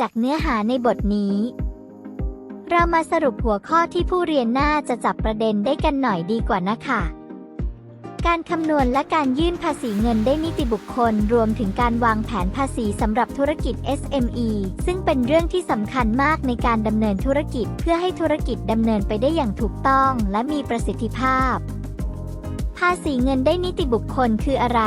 จากเนื้อหาในบทนี้ เรามาสรุปหัวข้อที่ผู้เรียนน่าจะจับประเด็นได้กันหน่อยดีกว่านะคะการคำนวณและการยื่นภาษีเงินได้นิติบุคคล รวมถึงการวางแผนภาษีสำหรับธุรกิจ SME ซึ่งเป็นเรื่องที่สำคัญมากในการดำเนินธุรกิจ เพื่อให้ธุรกิจดำเนินไปได้อย่างถูกต้องและมีประสิทธิภาพ ภาษีเงินได้นิติบุคคลคืออะไร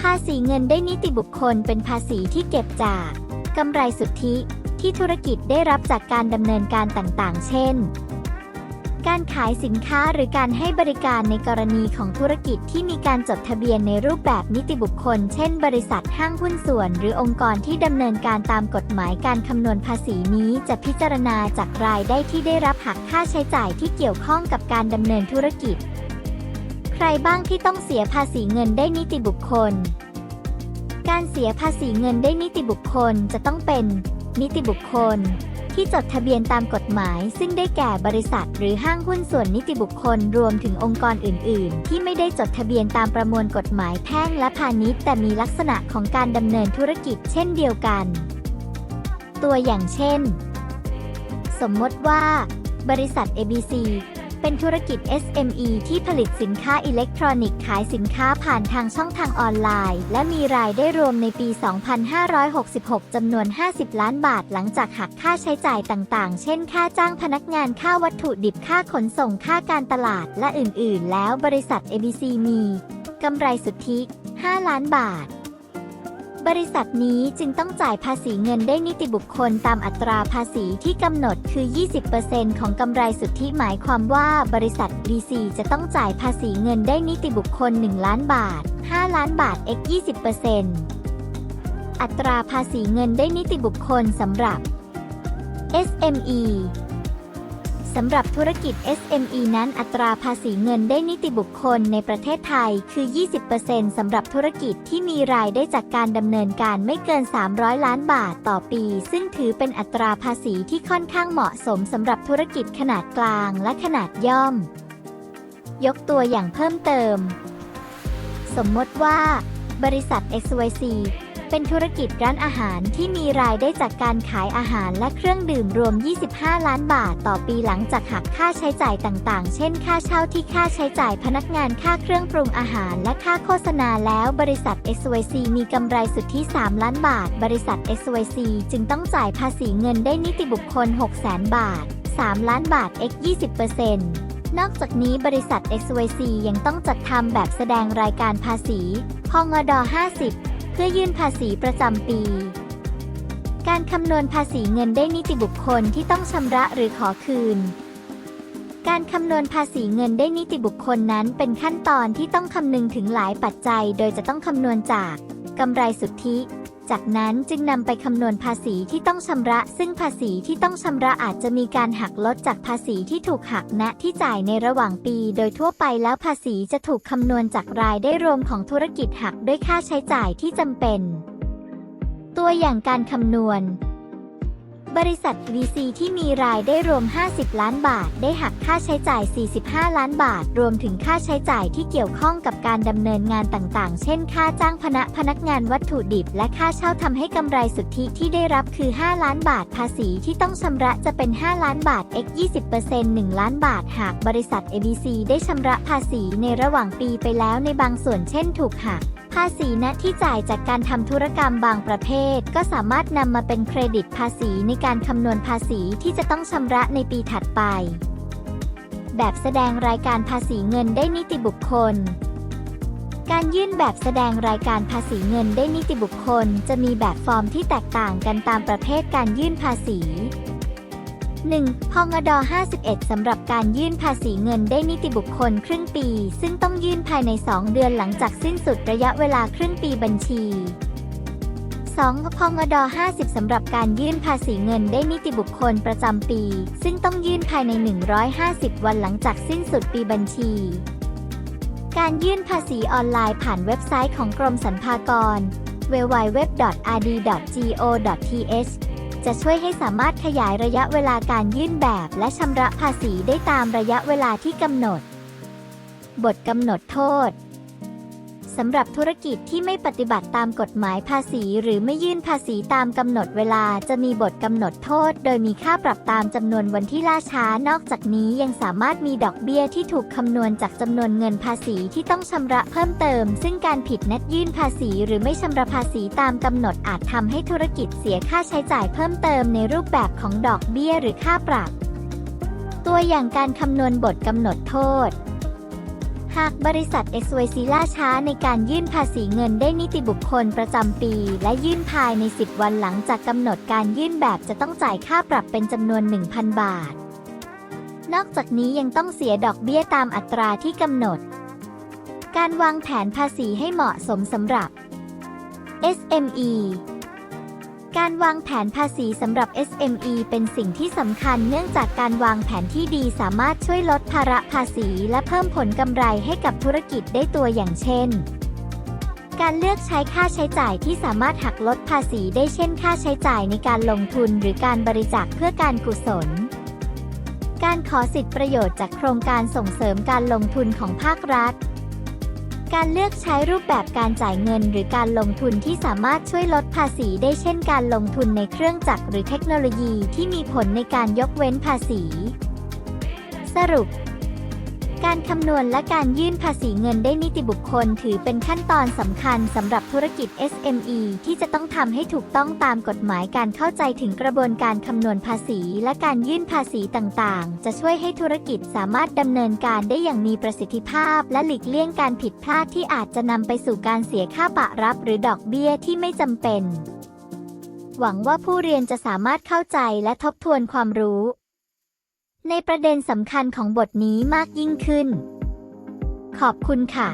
ภาษีเงินได้นิติบุคคลเป็นภาษีที่เก็บจาก กำไรสุทธิที่ธุรกิจได้รับจากการดำเนินการต่างๆ เช่น การขายสินค้าหรือการให้บริการในกรณีของธุรกิจที่มีการจดทะเบียนในรูปแบบนิติบุคคล เช่น บริษัทห้างหุ้นส่วน หรือองค์กรที่ดำเนินการตามกฎหมายการคำนวณภาษีนี้จะพิจารณาจากรายได้ที่ได้รับหักค่าใช้จ่ายที่เกี่ยวข้องกับการดำเนินธุรกิจ ใครบ้างที่ต้องเสียภาษีเงินได้นิติบุคคล การเสียภาษีเงินได้นิติบุคคลจะต้องเป็น นิติบุคคล ที่จดทะเบียนตามกฎหมาย ซึ่งได้แก่บริษัท หรือห้างหุ้นส่วนนิติบุคคลรวมถึงองค์กรอื่น ๆ ที่ไม่ได้จดทะเบียนตามประมวลกฎหมายแพ่งและพาณิชย์ แต่มีลักษณะของการดำเนินธุรกิจเช่นเดียวกัน ตัวอย่างเช่น สมมติว่า บริษัท ABC เป็นธุรกิจ SME ที่ผลิตสินค้าอิเล็กทรอนิกส์ขายสินค้าผ่านทางช่องทางออนไลน์ และมีรายได้รวมในปี 2566 จำนวน 50 ล้านบาทหลังจากหักค่าใช้จ่ายต่างๆ เช่น ค่าจ้างพนักงานค่าวัตถุดิบค่าขนส่งค่าการตลาดและอื่นๆ แล้วบริษัท ABC มีกำไรสุทธิ 5 ล้านบาท บริษัทนี้จึงต้องจ่ายภาษีเงินได้นิติบุคคลตามอัตราภาษีที่กำหนดคือ 20%ของกำไรสุทธิหมายความว่าบริษัท BC จะต้องจ่ายภาษีเงินได้นิติบุคคล 1 ล้านบาท 5 ล้านบาท x 20%อัตราภาษีเงินได้นิติบุคคลสำหรับ SME สำหรับธุรกิจ SME นั้นอัตราภาษีเงินได้นิติบุคคลในประเทศไทยคือ 20%สำหรับธุรกิจที่มีรายได้จากการดำเนินการไม่เกิน 300 ล้านบาทต่อปี ซึ่งถือเป็นอัตราภาษีที่ค่อนข้างเหมาะสมสำหรับธุรกิจขนาดกลางและขนาดย่อม ยกตัวอย่างเพิ่มเติม สมมติว่า บริษัท XYZ เป็นธุรกิจร้านอาหารที่มีรายได้จากการขายอาหารและเครื่องดื่มรวม 25 ล้านบาทต่อปีหลังจากหักค่าใช้จ่ายต่างๆ เช่น ค่าเช่าที่ค่าใช้จ่ายพนักงานค่าเครื่องปรุงอาหารและค่าโฆษณาแล้วบริษัท SYC มีกำไรสุทธิ 3 ล้านบาท บริษัท SYC จึงต้องจ่ายภาษีเงินได้นิติบุคคล 6 0 0 0 0 บาท 3 ล้านบาท x 20%นอกจากนี้บริษัท XYC ยังต้องจัดทำแบบแสดงรายการภาษีพงด 50 พื่อยื่นภาษีประจำปี การคำนวณภาษีเงินได้นิติบุคคลที่ต้องชำระหรือขอคืน การคำนวณภาษีเงินได้นิติบุคคลนั้นเป็นขั้นตอนที่ต้องคำนึงถึงหลายปัจจัย โดยจะต้องคำนวณจากกำไรสุทธิ จากนั้นจึงนำไปคำนวณภาษีที่ต้องชำระ ซึ่งภาษีที่ต้องชำระอาจจะมีการหักลดจากภาษีที่ถูกหักณที่จ่ายในระหว่างปี โดยทั่วไปแล้วภาษีจะถูกคำนวณจากรายได้รวมของธุรกิจหักด้วยค่าใช้จ่ายที่จำเป็น ตัวอย่างการคำนวณ บริษัท VC ที่มีรายได้รวม 50 ล้านบาท ได้หักค่าใช้จ่าย 45 ล้านบาท รวมถึงค่าใช้จ่ายที่เกี่ยวข้องกับการดำเนินงานต่างๆ เช่น ค่าจ้างพนักพนักงานวัตถุดิบ และค่าเช่าทำให้กำไรสุทธิที่ได้รับคือ 5 ล้านบาท ภาษีที่ต้องชำระจะเป็น 5 ล้านบาท x 20% 1 ล้านบาท หากบริษัท ABC ได้ชำระภาษีในระหว่างปีไปแล้วในบางส่วนเช่นถูกหัก ภาษีณที่จ่ายจากการทำธุรกรรมบางประเภท ก็สามารถนำมาเป็นเครดิตภาษีในการคำนวณภาษีที่จะต้องชำระในปีถัดไป แบบแสดงรายการภาษีเงินได้นิติบุคคล การยื่นแบบแสดงรายการภาษีเงินได้นิติบุคคล จะมีแบบฟอร์มที่แตกต่างกันตามประเภทการยื่นภาษี 1. พงด51 สำหรับการยื่นภาษีเงินได้นิติบุคคลครึ่งปี ซึ่งต้องยื่นภายใน 2 เดือนหลังจากสิ้นสุดระยะเวลาครึ่งปีบัญชี 2. พงด50 สำหรับการยื่นภาษีเงินได้นิติบุคคลประจำปี ซึ่งต้องยื่นภายใน 150 วันหลังจากสิ้นสุดปีบัญชีการยื่นภาษีออนไลน์ผ่านเว็บไซต์ของกรมสรรพากร www.rd.go.th จะช่วยให้สามารถขยายระยะเวลาการยื่นแบบ และชำระภาษีได้ตามระยะเวลาที่กำหนด บทกำหนดโทษ สำหรับธุรกิจที่ไม่ปฏิบัติตามกฎหมายภาษี หรือไม่ยื่นภาษีตามกำหนดเวลาจะมีบทกำหนดโทษ โดยมีค่าปรับตามจำนวนวันที่ล่าช้านอกจากนี้ยังสามารถมีดอกเบี้ยที่ถูกคำนวณจากจำนวนเงินภาษีที่ต้องชำระเพิ่มเติม ซึ่งการผิดนัดยื่นภาษี หรือไม่ชำระภาษีตามกำหนดอาจทำให้ธุรกิจเสียค่าใช้จ่ายเพิ่มเติมในรูปแบบของดอกเบี้ยหรือค่าปรับ ตัวอย่างการคำนวณบทกำหนดโทษ หากบริษัท XYZ ล่าช้าในการยื่นภาษีเงินได้นิติบุคคลประจำปี และยื่นภายใน 10 วันหลังจากกำหนดการยื่นแบบจะต้องจ่ายค่าปรับเป็นจำนวน 1,000 บาท นอกจากนี้ยังต้องเสียดอกเบี้ยตามอัตราที่กำหนด การวางแผนภาษีให้เหมาะสมสำหรับ SME การวางแผนภาษีสำหรับ SME เป็นสิ่งที่สำคัญเนื่องจากการวางแผนที่ดีสามารถช่วยลดภาระภาษี และเพิ่มผลกำไรให้กับธุรกิจได้ตัวอย่างเช่น การเลือกใช้ค่าใช้จ่ายที่สามารถหักลดภาษีได้เช่น ค่าใช้จ่ายในการลงทุนหรือการบริจาคเพื่อการกุศล การขอสิทธิประโยชน์จากโครงการส่งเสริมการลงทุนของภาครัฐ การเลือกใช้รูปแบบการจ่ายเงิน หรือการลงทุนที่สามารถช่วยลดภาษีได้เช่นการลงทุนในเครื่องจักรหรือเทคโนโลยีที่มีผลในการยกเว้นภาษี สรุป การคำนวณและการยื่นภาษีเงินได้นิติบุคคลถือเป็นขั้นตอนสำคัญสำหรับธุรกิจ SME ที่จะต้องทำให้ถูกต้องตามกฎหมายการเข้าใจถึงกระบวนการคำนวณภาษี และการยื่นภาษีต่างๆ จะช่วยให้ธุรกิจสามารถดำเนินการได้อย่างมีประสิทธิภาพ และหลีกเลี่ยงการผิดพลาดที่อาจจะนำไปสู่การเสียค่าปะรับ หรือดอกเบี้ยที่ไม่จำเป็น หวังว่าผู้เรียนจะสามารถเข้าใจและทบทวนความรู้ ในประเด็นสำคัญของบทนี้มากยิ่งขึ้น ขอบคุณค่ะ